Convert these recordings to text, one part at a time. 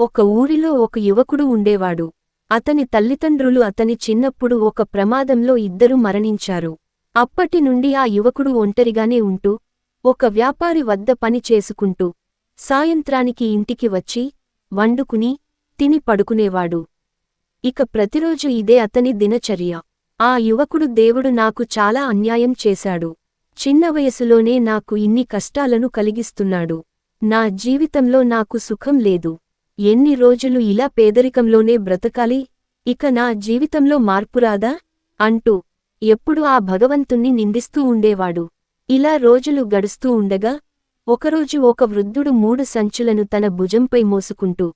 ఒక ఊరిలో ఒక యువకుడు ఉండేవాడు. అతని తల్లిదండ్రులు అతని చిన్నప్పుడు ఒక ప్రమాదంలో ఇద్దరు మరణించారు. అప్పటి నుండి ఆ యువకుడు ఒంటరిగానే ఉంటూ ఒక వ్యాపారి వద్ద పని చేసుకుంటూ సాయంత్రానికి ఇంటికి వచ్చి వండుకుని తిని పడుకునేవాడు. ఇక ప్రతిరోజు ఇదే అతని దినచర్య. ఆ యువకుడు దేవుడు నాకు చాలా అన్యాయం చేశాడు. చిన్న వయసులోనే నాకు ఇన్ని కష్టాలను కలిగిస్తున్నాడు. నా జీవితంలో నాకు సుఖం లేదు. ఎన్ని రోజులు ఇలా పేదరికంలోనే బ్రతకాలి? ఇక నా జీవితంలో మార్పురాదా అంటూ ఎప్పుడు ఆ భగవంతుణ్ణి నిందిస్తూ ఉండేవాడు. ఇలా రోజులు గడుస్తూ ఉండగా ఒకరోజు ఒక వృద్ధుడు మూడు సంచులను తన భుజంపై మోసుకుంటూ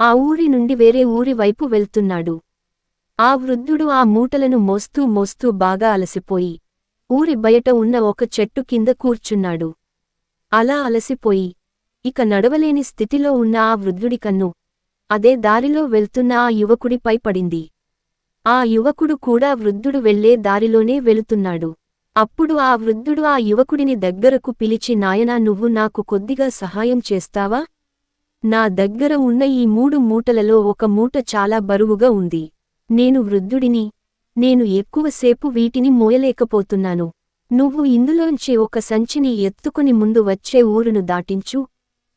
ఆ ఊరి నుండి వేరే ఊరి వైపు వెళ్తున్నాడు. ఆ వృద్ధుడు ఆ మూటలను మోస్తూ మోస్తూ బాగా అలసిపోయి ఊరి బయట ఉన్న ఒక చెట్టు కింద కూర్చున్నాడు. అలా అలసిపోయి ఇక నడవలేని స్థితిలో ఉన్న ఆ వృద్ధుడి కన్ను. అదే దారిలో వెళ్తున్న ఆ యువకుడిపై పడింది. ఆ యువకుడు కూడా వృద్ధుడు వెళ్ళే దారిలోనే వెళుతున్నాడు. అప్పుడు ఆ వృద్ధుడు ఆ యువకుడిని దగ్గరకు పిలిచి నాయనా నువ్వు నాకు కొద్దిగా సహాయం చేస్తావా? నా దగ్గర ఉన్న ఈ మూడు మూటలలో ఒక మూట చాలా బరువుగా ఉంది. నేను వృద్ధుడిని నేను ఎక్కువసేపు వీటిని మోయలేకపోతున్నాను. నువ్వు ఇందులోంచి ఒక సంచిని ఎత్తుకుని ముందు వచ్చే ఊరును దాటించు.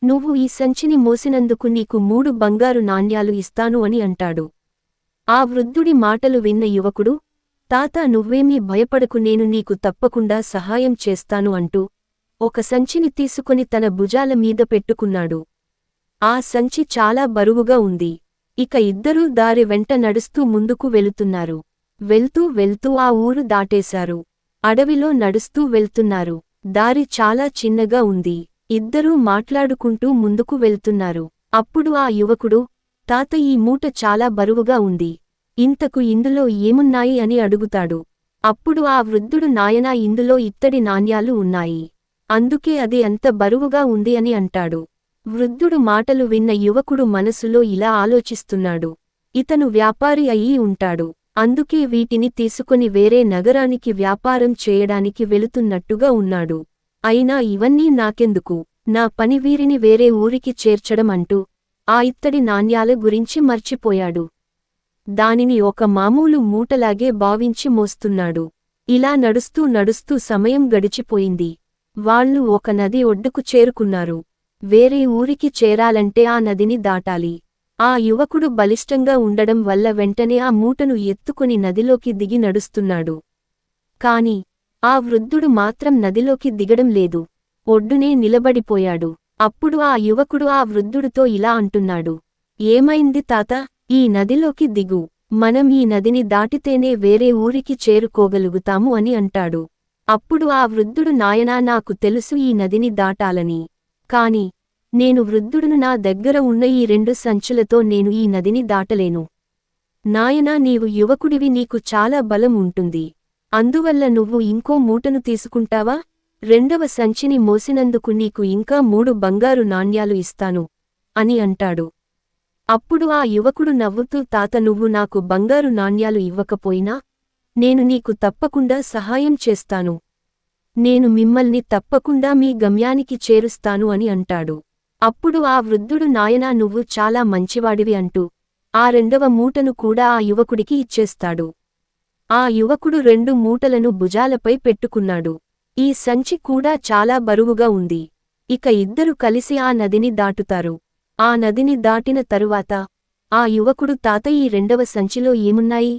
నువ్వు ఈ సంచిని మోసినందుకు నీకు మూడు బంగారు నాణ్యాలు ఇస్తాను అని అంటాడు. ఆ వృద్ధుడి మాటలు విన్న యువకుడు తాత నువ్వేమీ భయపడకు నేను నీకు తప్పకుండా సహాయం చేస్తాను అంటూ ఒక సంచిని తీసుకుని తన భుజాల మీద పెట్టుకున్నాడు. ఆ సంచి చాలా బరువుగా ఉంది. ఇక ఇద్దరూ దారి వెంట నడుస్తూ ముందుకు వెళుతున్నారు. వెళ్తూ వెళ్తూ ఆ ఊరు దాటేశారు. అడవిలో నడుస్తూ వెళ్తున్నారు. దారి చాలా చిన్నగా ఉంది. ఇద్దరూ మాట్లాడుకుంటూ ముందుకు వెళ్తున్నారు. అప్పుడు ఆ యువకుడు తాత ఈ మూట చాలా బరువుగా ఉంది. ఇంతకు ఇందులో ఏమున్నాయి? అని అడుగుతాడు. అప్పుడు ఆ వృద్ధుడు నాయనా ఇందులో ఇత్తడి నాణ్యాలు ఉన్నాయి. అందుకే అది అంత బరువుగా ఉంది అని అంటాడు. వృద్ధుడు మాటలు విన్న యువకుడు మనసులో ఇలా ఆలోచిస్తున్నాడు. ఇతను వ్యాపారి అయి ఉంటాడు. అందుకే వీటిని తీసుకుని వేరే నగరానికి వ్యాపారం చేయడానికి వెళుతున్నట్టుగా ఉన్నాడు. అయినా ఇవన్నీ నాకెందుకు? నా పని వీరిని వేరే ఊరికి చేర్చడం అంటూ ఆ ఇత్తడి నాణ్యాల గురించి మర్చిపోయాడు. దానిని ఒక మామూలు మూటలాగే భావించి మోస్తున్నాడు. ఇలా నడుస్తూ నడుస్తూ సమయం గడిచిపోయింది. వాళ్ళు ఒక నది ఒడ్డుకు చేరుకున్నారు. వేరే ఊరికి చేరాలంటే ఆ నదిని దాటాలి. ఆ యువకుడు బలిష్టంగా ఉండడం వల్ల వెంటనే ఆ మూటను ఎత్తుకుని నదిలోకి దిగి నడుస్తున్నాడు. కాని ఆ వృద్ధుడు మాత్రం నదిలోకి దిగడం లేదు. ఒడ్డునే నిలబడిపోయాడు. అప్పుడు ఆ యువకుడు ఆ వృద్ధుడితో ఇలా అంటున్నాడు. ఏమైంది తాత? ఈ నదిలోకి దిగు. మనం ఈ నదిని దాటితేనే వేరే ఊరికి చేరుకోగలుగుతాము అని అంటాడు. అప్పుడు ఆ వృద్ధుడు నాయనా నాకు తెలుసు ఈ నదిని దాటాలని. కాని నేను వృద్ధుడును నా దగ్గర ఉన్న ఈ రెండు సంచులతో నేను ఈ నదిని దాటలేను. నాయనా నీవు యువకుడివి నీకు చాలా బలం ఉంటుంది. అందువల్ల నువ్వు ఇంకో మూటను తీసుకుంటావా? రెండవ సంచిని మోసినందుకు నీకు ఇంకా మూడు బంగారు నాణ్యాలు ఇస్తాను అని అంటాడు. అప్పుడు ఆ యువకుడు నవ్వుతూ తాత నువ్వు నాకు బంగారు నాణ్యాలు ఇవ్వకపోయినా నేను నీకు తప్పకుండా సహాయం చేస్తాను. నేను మిమ్మల్ని తప్పకుండా మీ గమ్యానికి చేరుస్తాను అని అంటాడు. అప్పుడు ఆ వృద్ధుడు నాయనా నువ్వు చాలా మంచివాడివి అంటూ ఆ రెండవ మూటను కూడా ఆ యువకుడికి ఇచ్చేస్తాడు. ఆ యువకుడు రెండు మూటలను భుజాలపై పెట్టుకున్నాడు. ఈ సంచి కూడా చాలా బరువుగా ఉంది. ఇక ఇద్దరు కలిసి ఆ నదిని దాటుతారు. ఆ నదిని దాటిన తరువాత ఆ యువకుడు తాత ఈ రెండవ సంచిలో ఏమున్నాయి?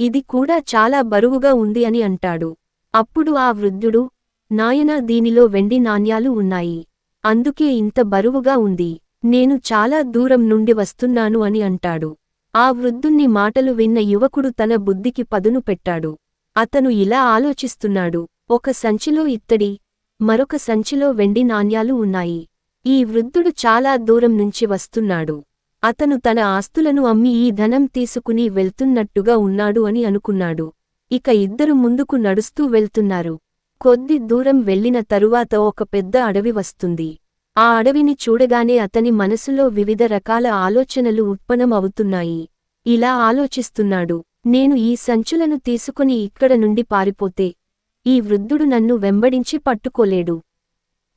ఇది కూడా చాలా బరువుగా ఉంది అని అంటాడు. అప్పుడు ఆ వృద్ధుడు నాయనా దీనిలో వెండి నాణ్యాలు ఉన్నాయి. అందుకే ఇంత బరువుగా ఉంది. నేను చాలా దూరం నుండి వస్తున్నాను అని అంటాడు. ఆ వృద్ధుణ్ణి మాటలు విన్న యువకుడు తన బుద్ధికి పదును పెట్టాడు. అతను ఇలా ఆలోచిస్తున్నాడు. ఒక సంచిలో ఇత్తడి మరొక సంచిలో వెండి నాణ్యాలు ఉన్నాయి. ఈ వృద్ధుడు చాలా దూరం నుంచి వస్తున్నాడు. అతను తన ఆస్తులను అమ్మి ఈ ధనం తీసుకుని వెళ్తున్నట్టుగా ఉన్నాడు అని అనుకున్నాడు. ఇక ఇద్దరు ముందుకు నడుస్తూ వెళ్తున్నారు. కొద్ది దూరం వెళ్ళిన తరువాత ఒక పెద్ద అడవి వస్తుంది. ఆ అడవిని చూడగానే అతని మనసులో వివిధ రకాల ఆలోచనలు ఉత్పన్నమవుతున్నాయి. ఇలా ఆలోచిస్తున్నాడు నేను ఈ సంచులను తీసుకుని ఇక్కడ నుండి పారిపోతే ఈ వృద్ధుడు నన్ను వెంబడించి పట్టుకోలేడు.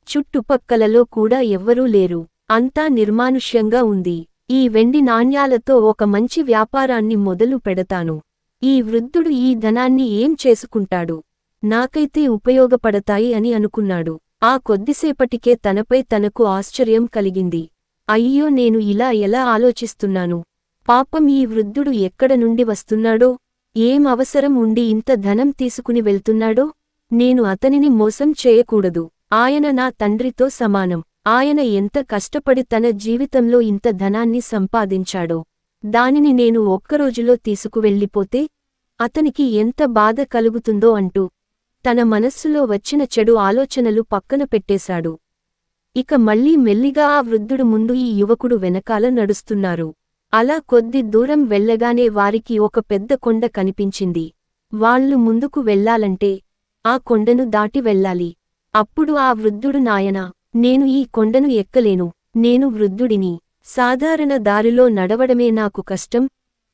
చుట్టుపక్కలలో కూడా ఎవ్వరూ లేరు. అంతా నిర్మానుష్యంగా ఉంది. ఈ వెండి నాణ్యాలతో ఒక మంచి వ్యాపారాన్ని మొదలు పెడతాను. ఈ వృద్ధుడు ఈ ధనాన్ని ఏం చేసుకుంటాడు? నాకైతే ఉపయోగపడతాయి అని అనుకున్నాడు. ఆ కొద్దిసేపటికే తనపై తనకు ఆశ్చర్యం కలిగింది. అయ్యో నేను ఇలా ఎలా ఆలోచిస్తున్నాను? పాపం ఈ వృద్ధుడు ఎక్కడ నుండి వస్తున్నాడో? ఏం అవసరం ఉండి ఇంత ధనం తీసుకుని వెళ్తున్నాడో? నేను అతనిని మోసం చేయకూడదు. ఆయన నా తండ్రితో సమానం. ఆయన ఎంత కష్టపడి తన జీవితంలో ఇంత ధనాన్ని సంపాదించాడో? దానిని నేను ఒక్కరోజులో తీసుకువెళ్ళిపోతే అతనికి ఎంత బాధ కలుగుతుందో అంటూ తన మనస్సులో వచ్చిన చెడు ఆలోచనలు పక్కన పెట్టేశాడు. ఇక మళ్ళీ మెల్లిగా ఆ వృద్ధుడు ముందు ఈ యువకుడు వెనకాల నడుస్తున్నారు. అలా కొద్ది దూరం వెళ్ళగానే వారికి ఒక పెద్ద కొండ కనిపించింది. వాళ్ళు ముందుకు వెళ్ళాలంటే ఆ కొండను దాటి వెళ్ళాలి. అప్పుడు ఆ వృద్ధుడు నాయనా నేను ఈ కొండను ఎక్కలేను. నేను వృద్ధుడిని. సాధారణ దారిలో నడవడమే నాకు కష్టం.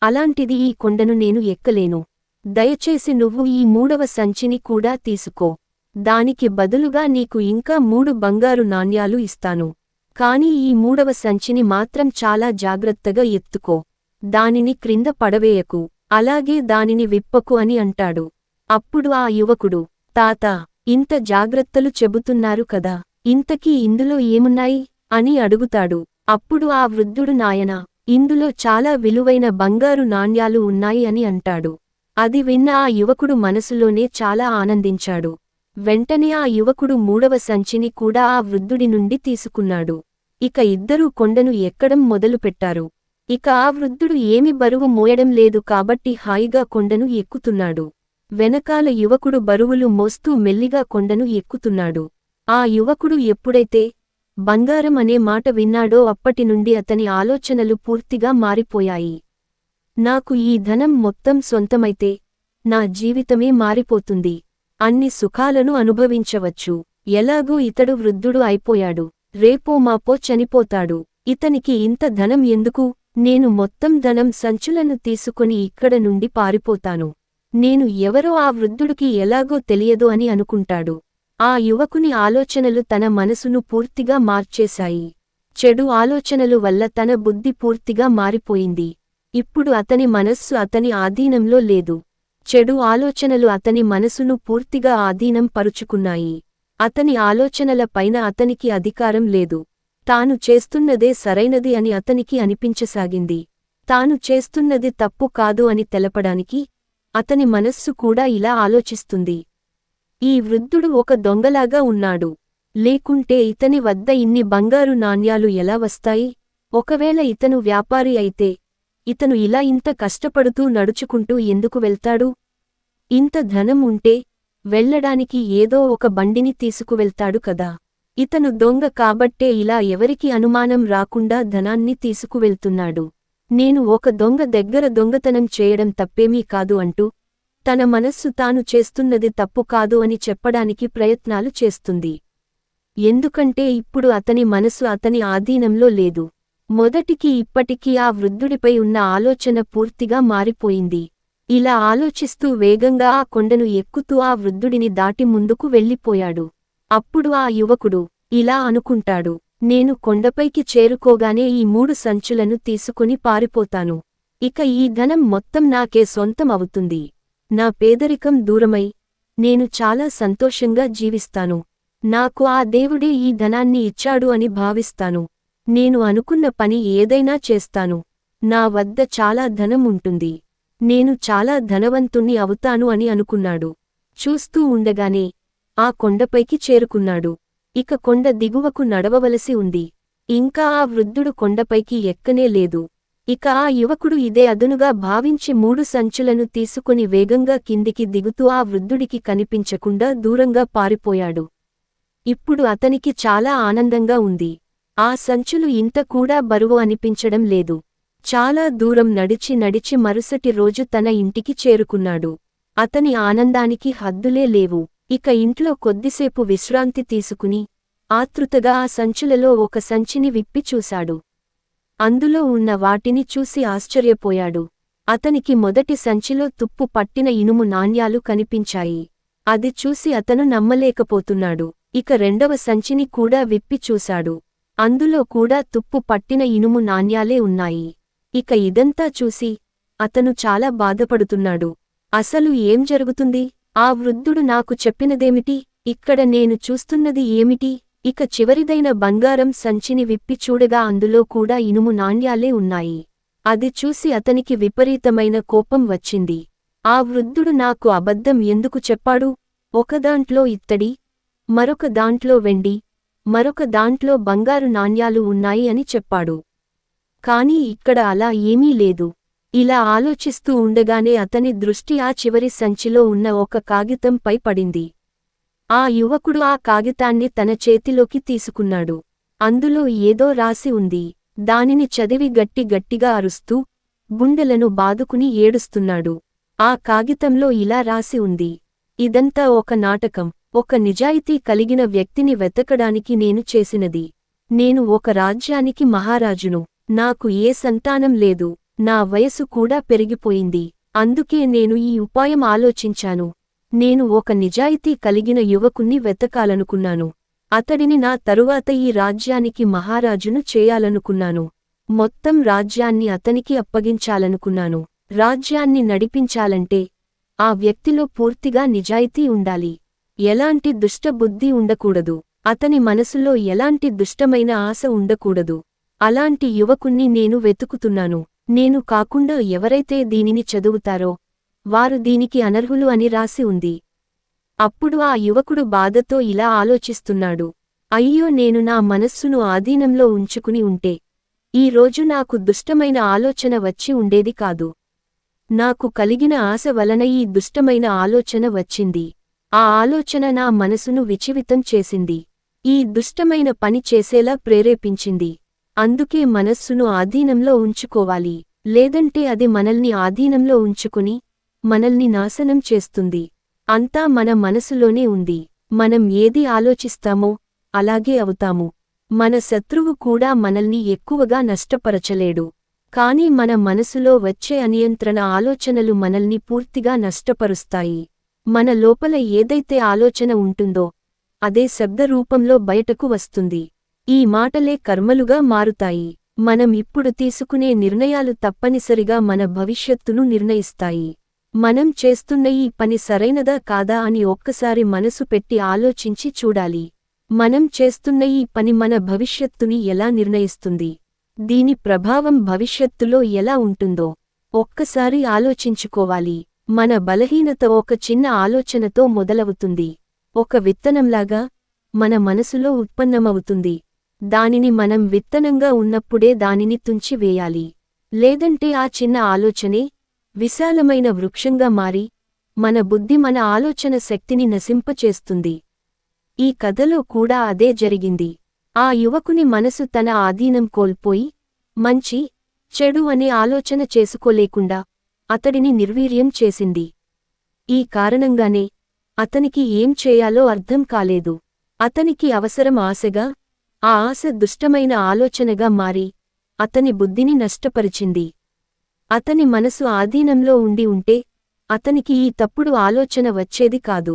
అలాంటిది ఈ కొండను నేను ఎక్కలేను. దయచేసి నువ్వు ఈ మూడవ సంచిని కూడా తీసుకో. దానికి బదులుగా నీకు ఇంకా మూడు బంగారు నాణ్యాలు ఇస్తాను. కాని ఈ మూడవ సంచిని మాత్రం చాలా జాగ్రత్తగా ఎత్తుకో. దానిని క్రింద పడవేయకు. అలాగే దానిని విప్పకు అని అంటాడు. అప్పుడు ఆ యువకుడు తాత ఇంత జాగ్రత్తలు చెబుతున్నారు కదా ఇంతకీ ఇందులో ఏమున్నాయి? అని అడుగుతాడు. అప్పుడు ఆ వృద్ధుడు నాయనా ఇందులో చాలా విలువైన బంగారు నాణ్యాలు ఉన్నాయి అని అంటాడు. అది విన్న ఆ యువకుడు మనసులోనే చాలా ఆనందించాడు. వెంటనే ఆ యువకుడు మూడవ సంచిని కూడా ఆ వృద్ధుడి నుండి తీసుకున్నాడు. ఇక ఇద్దరూ కొండను ఎక్కడం మొదలుపెట్టారు. ఇక ఆ వృద్ధుడు ఏమి బరువు మోయడం లేదు కాబట్టి హాయిగా కొండను ఎక్కుతున్నాడు. వెనకాల యువకుడు బరువులు మోస్తూ మెల్లిగా కొండను ఎక్కుతున్నాడు. ఆ యువకుడు ఎప్పుడైతే బంగారం అనే మాట విన్నాడో అప్పటినుండి అతని ఆలోచనలు పూర్తిగా మారిపోయాయి. నాకు ఈ ధనం మొత్తం సొంతమైతే నా జీవితమే మారిపోతుంది. అన్ని సుఖాలను అనుభవించవచ్చు. ఎలాగూ ఇతడు వృద్ధుడు అయిపోయాడు. రేపో మాపో చనిపోతాడు. ఇతనికి ఇంత ధనం ఎందుకు? నేను మొత్తం ధనం సంచులను తీసుకుని ఇక్కడ నుండి పారిపోతాను. నేను ఎవరో ఆ వృద్ధుడికి ఎలాగో తెలియదు అని అనుకుంటాడు. ఆ యువకుని ఆలోచనలు తన మనసును పూర్తిగా మార్చేశాయి. చెడు ఆలోచనలు వల్ల తన బుద్ధి పూర్తిగా మారిపోయింది. ఇప్పుడు అతని మనస్సు అతని ఆధీనంలో లేదు. చెడు ఆలోచనలు అతని మనసును పూర్తిగా ఆధీనం పరుచుకున్నాయి. అతని ఆలోచనల పైన అతనికి అధికారం లేదు. తాను చేస్తున్నదే సరైనది అని అతనికి అనిపించసాగింది. తాను చేస్తున్నది తప్పు కాదు అని తెలపడానికి అతని మనస్సు కూడా ఇలా ఆలోచిస్తుంది. ఈ వృద్ధుడు ఒక దొంగలాగా ఉన్నాడు. లేకుంటే ఇతని వద్ద ఇన్ని బంగారు నాణ్యాలు ఎలా వస్తాయి? ఒకవేళ ఇతను వ్యాపారి అయితే ఇతను ఇలా ఇంత కష్టపడుతూ నడుచుకుంటూ ఎందుకు వెళ్తాడు? ఇంత ధనం ఉంటే వెళ్ళడానికి ఏదో ఒక బండిని తీసుకువెళ్తాడు కదా. ఇతను దొంగ కాబట్టే ఇలా ఎవరికి అనుమానం రాకుండా ధనాన్ని తీసుకువెళ్తున్నాడు. నేను ఒక దొంగ దగ్గర దొంగతనం చేయడం తప్పేమీ కాదు అంటూ తన మనస్సు తాను చేస్తున్నది తప్పు కాదు అని చెప్పడానికి ప్రయత్నాలు చేస్తుంది. ఎందుకంటే ఇప్పుడు అతని మనసు అతని ఆధీనంలో లేదు. మొదటికి ఇప్పటికీ ఆ వృద్ధుడిపై ఉన్న ఆలోచన పూర్తిగా మారిపోయింది. ఇలా ఆలోచిస్తూ వేగంగా ఆ కొండను ఎక్కుతూ ఆ వృద్ధుడిని దాటి ముందుకు వెళ్ళిపోయాడు. అప్పుడు ఆ యువకుడు ఇలా అనుకుంటాడు నేను కొండపైకి చేరుకోగానే ఈ మూడు సంచులను తీసుకుని పారిపోతాను. ఇక ఈ ధనం మొత్తం నాకే సొంతం అవుతుంది. నా పేదరికం దూరమై నేను చాలా సంతోషంగా జీవిస్తాను. నాకు ఆ దేవుడే ఈ ధనాన్ని ఇచ్చాడు అని భావిస్తాను. నేను అనుకున్న పని ఏదైనా చేస్తాను. నా వద్ద చాలా ధనం ఉంటుంది. నేను చాలా ధనవంతుణ్ణి అవుతాను అని అనుకున్నాడు. చూస్తూ ఉండగానే ఆ కొండపైకి చేరుకున్నాడు. ఇక కొండ దిగువకు నడవవలసి ఉంది. ఇంకా ఆ వృద్ధుడు కొండపైకి ఎక్కనే లేదు. ఇక ఆ యువకుడు ఇదే అదునుగా భావించి మూడు సంచులను తీసుకుని వేగంగా కిందికి దిగుతూ ఆ వృద్ధుడికి కనిపించకుండా దూరంగా పారిపోయాడు. ఇప్పుడు అతనికి చాలా ఆనందంగా ఉంది. ఆ సంచులు ఇంత కూడా బరువు అనిపించడం లేదు. చాలా దూరం నడిచి నడిచి మరుసటి రోజు తన ఇంటికి చేరుకున్నాడు. అతని ఆనందానికి హద్దులే లేవు. ఇక ఇంట్లో కొద్దిసేపు విశ్రాంతి తీసుకుని ఆతృతగా ఆ సంచులలో ఒక సంచిని విప్పి చూశాడు. అందులో ఉన్న వాటిని చూసి ఆశ్చర్యపోయాడు. అతనికి మొదటి సంచిలో తుప్పు పట్టిన ఇనుము నాణ్యాలు కనిపించాయి. అది చూసి అతను నమ్మలేకపోతున్నాడు. ఇక రెండవ సంచిని కూడా విప్పి చూశాడు. అందులో కూడా తుప్పు పట్టిన ఇనుము నాణ్యాలే ఉన్నాయి. ఇక ఇదంతా చూసి అతను చాలా బాధపడుతున్నాడు. అసలు ఏం జరుగుతుంది? ఆ వృద్ధుడు నాకు చెప్పినదేమిటి? ఇక్కడ నేను చూస్తున్నది ఏమిటి? ఇక చివరిదైన బంగారం సంచిని విప్పి చూడగా అందులో కూడా ఇనుము నాణ్యాలే ఉన్నాయి. అది చూసి అతనికి విపరీతమైన కోపం వచ్చింది. ఆ వృద్ధుడు నాకు అబద్ధం ఎందుకు చెప్పాడు? ఒకదాంట్లో ఇత్తడి మరొక దాంట్లో వెండి మరొక దాంట్లో బంగారు నాణ్యాలు ఉన్నాయి అని చెప్పాడు. కాని ఇక్కడ అలా ఏమీ లేదు. ఇలా ఆలోచిస్తూ ఉండగానే అతని దృష్టి ఆ చివరి సంచిలో ఉన్న ఒక కాగితంపై పడింది. ఆ యువకుడు ఆ కాగితాన్ని తన చేతిలోకి తీసుకున్నాడు. అందులో ఏదో రాసి ఉంది. దానిని చదివి గట్టి గట్టిగా అరుస్తూ గుండెలను బాదుకుని ఏడుస్తున్నాడు. ఆ కాగితంలో ఇలా రాసి ఉంది. ఇదంతా ఒక నాటకం. ఒక నిజాయితీ కలిగిన వ్యక్తిని వెతకడానికి నేను చేసినది. నేను ఒక రాజ్యానికి మహారాజును. నాకు ఏ సంతానం లేదు. నా వయసు కూడా పెరిగిపోయింది. అందుకే నేను ఈ ఉపాయం ఆలోచించాను. నేను ఒక నిజాయితీ కలిగిన యువకుణ్ణి వెతకాలనుకున్నాను. అతడిని నా తరువాత ఈ రాజ్యానికి మహారాజును చేయాలనుకున్నాను. మొత్తం రాజ్యాన్ని అతనికి అప్పగించాలనుకున్నాను. రాజ్యాన్ని నడిపించాలంటే ఆ వ్యక్తిలో పూర్తిగా నిజాయితీ ఉండాలి. ఎలాంటి దుష్టబుద్ధి ఉండకూడదు. అతని మనసులో ఎలాంటి దుష్టమైన ఆశ ఉండకూడదు. అలాంటి యువకుణ్ణి నేను వెతుకుతున్నాను. నేను కాకుండా ఎవరైతే దీనిని చదువుతారో వారు దీనికి అనర్హులు అని రాసి ఉంది. అప్పుడు ఆ యువకుడు బాధతో ఇలా ఆలోచిస్తున్నాడు. అయ్యో నేను నా మనస్సును ఆధీనంలో ఉంచుకుని ఉంటే ఈ రోజు నాకు దుష్టమైన ఆలోచన వచ్చి ఉండేది కాదు. నాకు కలిగిన ఆశ వలన ఈ దుష్టమైన ఆలోచన వచ్చింది. ఆ ఆలోచన నా మనసును విచివితం చేసింది. ఈ దుష్టమైన పని చేసేలా ప్రేరేపించింది. అందుకే మనస్సును ఆధీనంలో ఉంచుకోవాలి. లేదంటే అది మనల్ని ఆధీనంలో ఉంచుకుని మనల్ని నాశనం చేస్తుంది. అంతా మన మనసులోనే ఉంది. మనం ఏది ఆలోచిస్తామో అలాగే అవుతాము. మన శత్రువు కూడా మనల్ని ఎక్కువగా నష్టపరచలేడు. కాని మన మనసులో వచ్చే అనియంత్రణ ఆలోచనలు మనల్ని పూర్తిగా నష్టపరుస్తాయి. మన లోపల ఏదైతే ఆలోచన ఉంటుందో అదే శబ్ద రూపంలో బయటకు వస్తుంది. ఈ మాటలే కర్మలుగా మారుతాయి. మనం ఇప్పుడు తీసుకునే నిర్ణయాలు తప్పనిసరిగా మన భవిష్యత్తును నిర్ణయిస్తాయి. మనం చేస్తున్న ఈ పని సరైనదా కాదా అని ఒక్కసారి మనసు పెట్టి ఆలోచించి చూడాలి. మనం చేస్తున్న ఈ పని మన భవిష్యత్తుని ఎలా నిర్ణయిస్తుంది? దీని ప్రభావం భవిష్యత్తులో ఎలా ఉంటుందో ఒక్కసారి ఆలోచించుకోవాలి. మన బలహీనత ఒక చిన్న ఆలోచనతో మొదలవుతుంది. ఒక విత్తనంలాగా మన మనసులో ఉత్పన్నమవుతుంది. దానిని మనం విత్తనంగా ఉన్నప్పుడే దానిని తుంచివేయాలి లేదంటే ఆ చిన్న ఆలోచనే విశాలమైన వృక్షంగా మారి మన బుద్ధి మన ఆలోచన శక్తిని నశింపచేస్తుంది. ఈ కథలో కూడా అదే జరిగింది. ఆ యువకుని మనసు తన ఆధీనం కోల్పోయి మంచి చెడు అనే ఆలోచన చేసుకోలేకుండా అతడిని నిర్వీర్యం చేసింది. ఈ కారణంగానే అతనికి ఏం చేయాలో అర్థం కాలేదు. అతనికి అవసరం ఆశగా ఆ ఆశ దుష్టమైన ఆలోచనగా మారి అతని బుద్ధిని నష్టపరిచింది. అతని మనసు ఆధీనంలో ఉండి ఉంటే అతనికి ఈ తప్పుడు ఆలోచన వచ్చేది కాదు.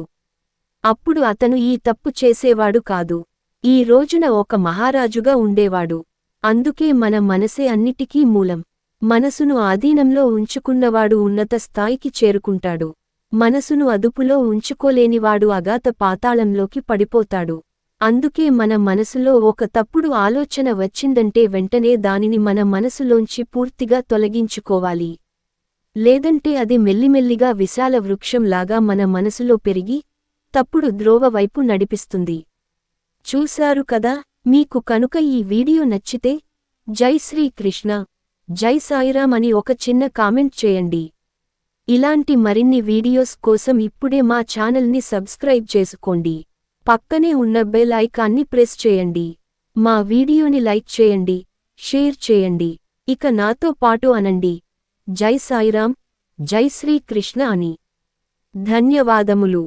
అప్పుడు అతను ఈ తప్పు చేసేవాడు కాదు. ఈ రోజున ఒక మహారాజుగా ఉండేవాడు. అందుకే మన మనసే అన్నిటికీ మూలం. మనసును ఆధీనంలో ఉంచుకున్నవాడు ఉన్నత స్థాయికి చేరుకుంటాడు. మనసును అదుపులో ఉంచుకోలేనివాడు అగాత పాతాళంలోకి పడిపోతాడు. అందుకే మన మనసులో ఒక తప్పుడు ఆలోచన వచ్చిందంటే వెంటనే దానిని మన మనసులోంచి పూర్తిగా తొలగించుకోవాలి. లేదంటే అది మెల్లిమెల్లిగా విశాల వృక్షంలాగా మన మనసులో పెరిగి తప్పుడు ద్రోవ వైపు నడిపిస్తుంది. చూశారు కదా మీకు కనుక ఈ వీడియో నచ్చితే జై శ్రీకృష్ణ. జై సాయిరామ్ అని ఒక చిన్న కామెంట్ చేయండి. ఇలాంటి మరిన్ని వీడియోస్ కోసం ఇప్పుడే మా ఛానల్ని సబ్స్క్రైబ్ చేసుకోండి. పక్కనే ఉన్న బెల్ ఐకాన్ని ప్రెస్ చేయండి. మా వీడియోని లైక్ చేయండి షేర్ చేయండి. ఇక నాతో పాటు అనండి. జై సాయిరామ్ జై శ్రీ కృష్ణ అని. ధన్యవాదములు.